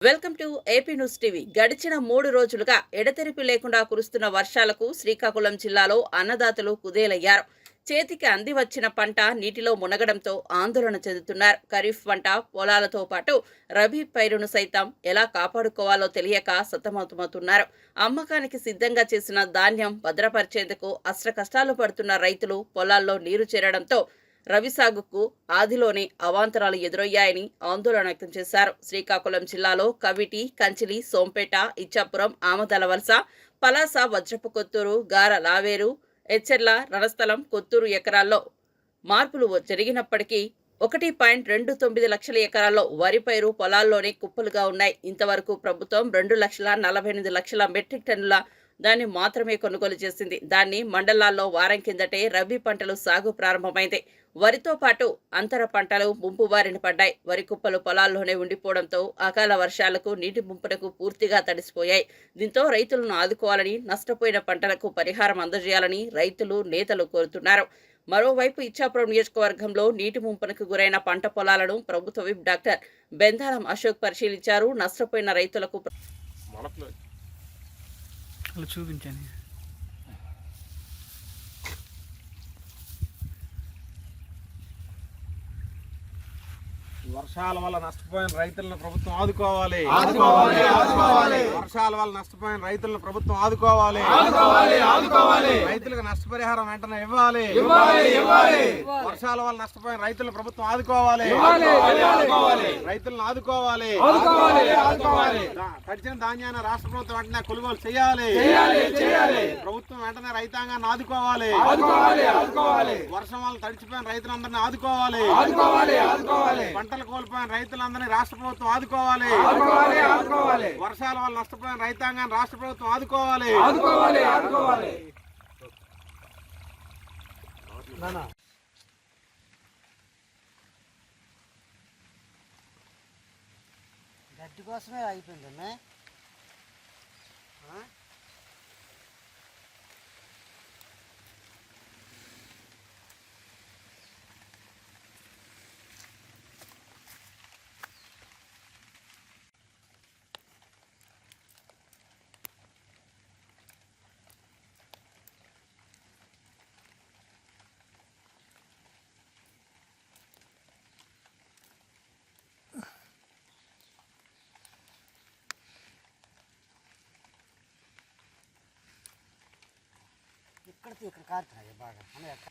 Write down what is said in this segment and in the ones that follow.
Welcome to AP news TV. గడిచిన మూడు రోజులుగా ఎడతెరిపి లేకుండా కురుస్తున్న వర్షాలకు శ్రీకాకుళం జిల్లాలో అన్నదాతలు కుదేలయ్యారు. చేతికి అంది వచ్చిన పంట నీటిలో మునగడంతో ఆందోళన చెందుతున్నారు. ఖరీఫ్ పంట పొలాలతో పాటు రబీ పైరును సైతం ఎలా కాపాడుకోవాలో తెలియక సతమతమవుతున్నారు. అమ్మకానికి సిద్ధంగా చేసిన ధాన్యం భద్రపరిచేందుకు అష్ట కష్టాలు పడుతున్న రైతులు పొలాల్లో నీరు చేరడంతో రవి సాగుకు ఆదిలోనే అవాంతరాలు ఎదురయ్యాయని ఆందోళన వ్యక్తం చేశారు. శ్రీకాకుళం జిల్లాలో కవిటి కంచిలి సోంపేట ఇచ్చాపురం ఆమదల వలస పలాస వజ్రపు కొత్తూరు గార లావేరు ఎచ్చెర్ల రణస్థలం కొత్తూరు ఎకరాల్లో మార్పులు జరిగినప్పటికీ ఒకటి పాయింట్ రెండు తొమ్మిది లక్షల ఎకరాల్లో వరి పైరు పొలాల్లోనే కుప్పలుగా ఉన్నాయి. ఇంతవరకు ప్రభుత్వం రెండు లక్షల నలభై ఎనిమిది లక్షల మెట్రిక్ టన్నుల దాన్ని మాత్రమే కొనుగోలు చేసింది. దాన్ని మండలాల్లో వారం కిందటే రబీ పంటలు సాగు ప్రారంభమైంది. వరితో పాటు అంతర పంటలు ముంపు బారిన పడ్డాయి. వరి కుప్పలు పొలాల్లోనే ఉండిపోవడంతో అకాల వర్షాలకు నీటి ముంపునకు పూర్తిగా తడిసిపోయాయి. దీంతో రైతులను ఆదుకోవాలని నష్టపోయిన పంటలకు పరిహారం అందజేయాలని రైతులు నేతలు కోరుతున్నారు. మరోవైపు ఇచ్చాపురం నియోజకవర్గంలో నీటి ముంపునకు గురైన పంట పొలాలను ప్రభుత్వ విప్ డాక్టర్ బెందాలం అశోక్ పరిశీలించారు. నష్టపోయిన రైతులకు చూపించండి వర్షాల వల్ల నష్టపోయిన రైతులను ప్రభుత్వం ఆదుకోవాలి. వర్షాల వల్ల నష్టపోయిన రైతులను ప్రభుత్వం ఆదుకోవాలి. రైతులకు నష్టపరిహారం వెంటనే ఇవ్వాలి. వర్షాల వల్ల నష్టపోయిన రైతులను ప్రభుత్వం ఆదుకోవాలి. రైతులను ఆదుకోవాలి. తడిచిన ధాన్యాన్ని రాష్ట్ర ప్రభుత్వం వెంటనే కొనుగోలు చేయాలి. ప్రభుత్వం వెంటనే రైతాంగాన్ని ఆదుకోవాలి. ఆదుకోవాలి ఆదుకోవాలి. వర్షం వల్ల తడిచిపోయిన రైతులందరినీ ఆదుకోవాలి. ఆదుకోవాలి ఆదుకోవాలి. పంటలు కోల్పోయిన రైతులందరినీ రాష్ట్ర ప్రభుత్వం ఆదుకోవాలి. ఆదుకోవాలి ఆదుకోవాలి. వర్షాల వల్ల నష్టపోయిన రైతాంగాన్ని రాష్ట్ర ప్రభుత్వం ఆదుకోవాలి. గడ్డి కోసమే అయిపోయిందమ్మే इकडं तिकडं काढता बागा.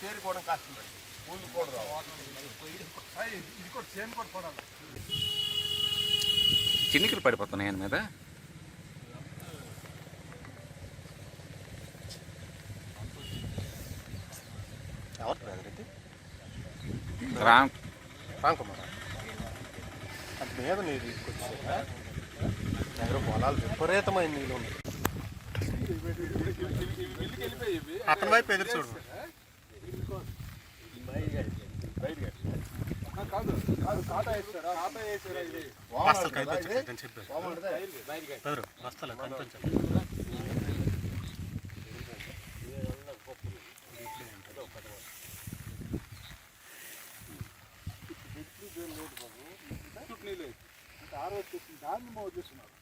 చేరుకోవడం కష్టం పూలు కూడా ఇది కూడా చేను కూడా పడాలి చిన్నికలు పడిపోతున్నాయి ఆయన మీద రామ్ రాంకుమార్ అది మీద నీరు తీసుకొచ్చారా దగ్గర పొలాలు విపరీతమైన నీళ్ళు ఉన్నాయి. అతని వైపు ఎదురు చూడు. ఆరో చేసిన దాన్ని మోజు చేస్తున్నారు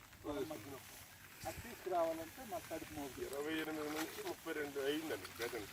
మధ్యలో అది తీసుకురావాలంటే మాకు కడుపు మోజు ఇరవై ఎనిమిది నుంచి ముప్పై రెండు అయిందండి present.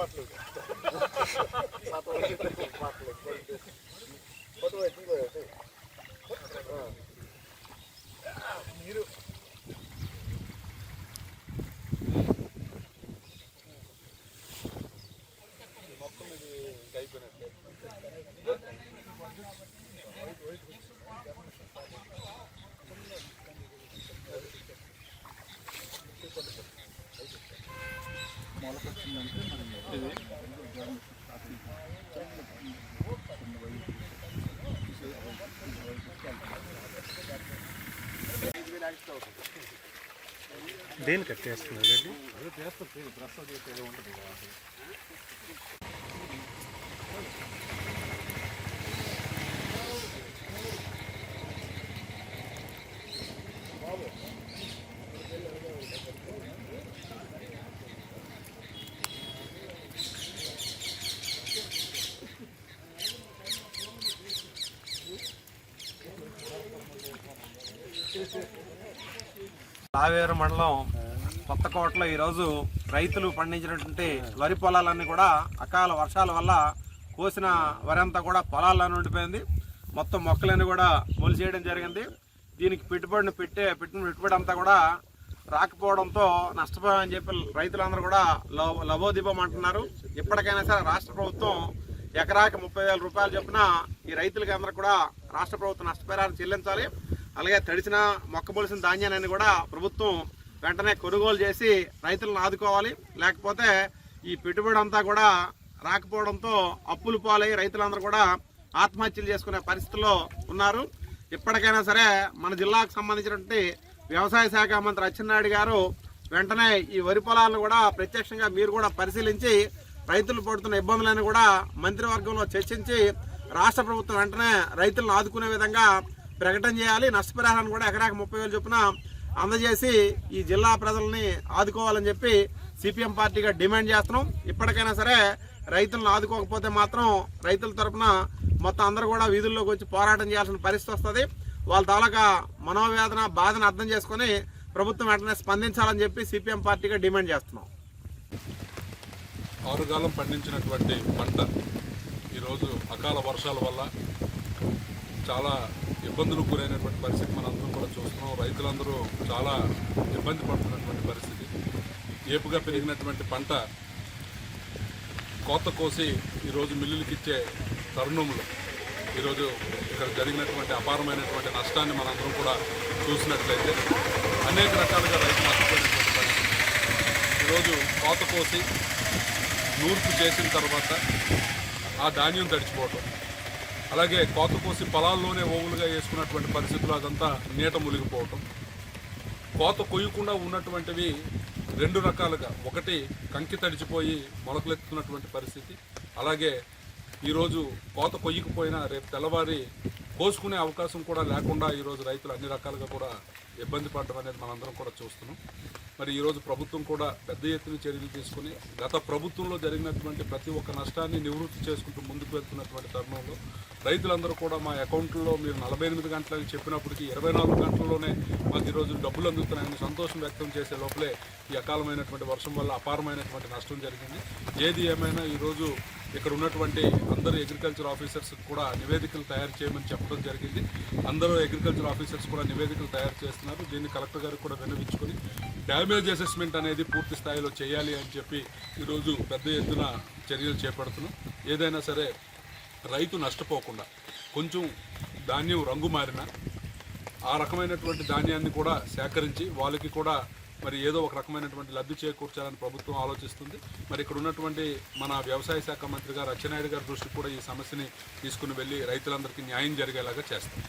patlog. Satu lagi patlog. Betul. దేని కట్టేస్తున్నారు గడ్డి? తావేరు మండలం కొత్తకోటలో ఈరోజు రైతులు పండించినటువంటి వరి పొలాలన్నీ కూడా అకాల వర్షాల వల్ల కోసిన వరి అంతా కూడా పొలాల్లోనే ఉండిపోయింది. మొత్తం మొక్కలన్నీ కూడా మొలిచేయడం జరిగింది. దీనికి పెట్టుబడిని పెట్టే పెట్టిన పెట్టుబడి అంతా కూడా రాకపోవడంతో నష్టపోయామని చెప్పి రైతులందరూ కూడా లవ లవోదిబం అంటున్నారు. ఇప్పటికైనా సరే రాష్ట్ర ప్రభుత్వం ఎకరాకి ముప్పై వేల రూపాయలు చొప్పున ఈ రైతులకి అందరూ కూడా రాష్ట్ర ప్రభుత్వం నష్టపరిహారం చెల్లించాలి. అలాగే తడిచిన మొక్కబొలిసిన ధాన్యాన్ని కూడా ప్రభుత్వం వెంటనే కొనుగోలు చేసి రైతులను ఆదుకోవాలి. లేకపోతే ఈ పెట్టుబడి అంతా కూడా రాకపోవడంతో అప్పులు పాలై రైతులందరూ కూడా ఆత్మహత్యలు చేసుకునే పరిస్థితుల్లో ఉన్నారు. ఇప్పటికైనా సరే మన జిల్లాకు సంబంధించినటువంటి వ్యవసాయ శాఖ మంత్రి అచ్చెన్నాయుడు గారు వెంటనే ఈ వరి పొలాలను కూడా ప్రత్యక్షంగా మీరు కూడా పరిశీలించి రైతులు పడుతున్న ఇబ్బందులను కూడా మంత్రివర్గంలో చర్చించి రాష్ట్ర ప్రభుత్వం వెంటనే రైతులను ఆదుకునే విధంగా ప్రకటన చేయాలి. నష్టపరిహారాన్ని కూడా ఎకరాకి ముప్పై వేలు చొప్పున అందజేసి ఈ జిల్లా ప్రజల్ని ఆదుకోవాలని చెప్పి సిపిఎం పార్టీగా డిమాండ్ చేస్తున్నాం. ఇప్పటికైనా సరే రైతులను ఆదుకోకపోతే మాత్రం రైతుల తరపున మొత్తం అందరూ కూడా వీధుల్లోకి వచ్చి పోరాటం చేయాల్సిన పరిస్థితి వస్తుంది. వాళ్ళ తాలూకా మనోవేదన బాధను అర్థం చేసుకొని ప్రభుత్వం వెంటనే స్పందించాలని చెప్పి సిపిఎం పార్టీగా డిమాండ్ చేస్తున్నాం. ఆరుగాలం పండించినటువంటి పంట ఈరోజు అకాల వర్షాల వల్ల చాలా ఇబ్బందులు గురైనటువంటి పరిస్థితి మనందరం కూడా చూస్తున్నాం. రైతులందరూ చాలా ఇబ్బంది పడుతున్నటువంటి పరిస్థితి. ఏపుగా పెరిగినటువంటి పంట కోత కోసి ఈరోజు మిల్లులకి ఇచ్చే తరుణంలో ఈరోజు ఇక్కడ జరిగినటువంటి అపారమైనటువంటి నష్టాన్ని మనందరం కూడా చూసినట్లయితే అనేక రకాలుగా రైతు నష్టపోయినటువంటి పరిస్థితి. ఈరోజు కోత కోసి నూర్పు చేసిన తర్వాత ఆ ధాన్యం తడిచిపోవటం అలాగే కోత కోసి పొలాల్లోనే ఓవులుగా వేసుకున్నటువంటి పరిస్థితులు అదంతా నీట మునిగిపోవటం. కోత కొయ్యకుండా ఉన్నటువంటివి రెండు రకాలుగా. ఒకటి కంకి తడిచిపోయి మొలకలెత్తుతున్నటువంటి పరిస్థితి. అలాగే ఈరోజు కోత కొయ్యకపోయినా రేపు తెల్లవారి కోసుకునే అవకాశం కూడా లేకుండా ఈరోజు రైతులు అన్ని రకాలుగా కూడా ఇబ్బంది పడడం అనేది మనందరం కూడా చూస్తున్నాం. మరి ఈరోజు ప్రభుత్వం కూడా పెద్ద ఎత్తున చర్యలు తీసుకుని గత ప్రభుత్వంలో జరిగినటువంటి ప్రతి ఒక్క నష్టాన్ని నివృత్తి చేసుకుంటూ ముందుకు వెళ్తున్నటువంటి తరుణంలో రైతులందరూ కూడా మా అకౌంట్లో మీరు నలభై ఎనిమిది గంటలని చెప్పినప్పటికీ ఇరవై నాలుగు గంటల్లోనే మాకు ఈరోజు డబ్బులు అందుతున్నాయని సంతోషం వ్యక్తం చేసే లోపలే ఈ అకాలమైనటువంటి వర్షం వల్ల అపారమైనటువంటి నష్టం జరిగింది. ఏది ఏమైనా ఈరోజు ఇక్కడ ఉన్నటువంటి అందరు అగ్రికల్చర్ ఆఫీసర్స్ కూడా నివేదికలు తయారు చేయమని చెప్పడం జరిగింది. అందరూ అగ్రికల్చర్ ఆఫీసర్స్ కూడా నివేదికలు తయారు చేస్తున్నారు. దీన్ని కలెక్టర్ గారికి కూడా విన్నవించుకొని డ్యామేజ్ అసెస్మెంట్ అనేది పూర్తి స్థాయిలో చేయాలి అని చెప్పి ఈరోజు పెద్ద ఎత్తున చర్యలు చేపడుతున్నాం. ఏదైనా సరే రైతు నష్టపోకుండా కొంచెం ధాన్యం రంగు మారిన ఆ రకమైనటువంటి ధాన్యాన్ని కూడా సేకరించి వాళ్ళకి కూడా మరి ఏదో ఒక రకమైనటువంటి లబ్ధి చేకూర్చాలని ప్రభుత్వం ఆలోచిస్తుంది. మరి ఇక్కడ ఉన్నటువంటి మన వ్యవసాయ శాఖ మంత్రి గారు అచ్చెన్నాయుడు గారి దృష్టికి కూడా ఈ సమస్యని తీసుకుని వెళ్ళి రైతులందరికీ న్యాయం జరిగేలాగా చేస్తాం.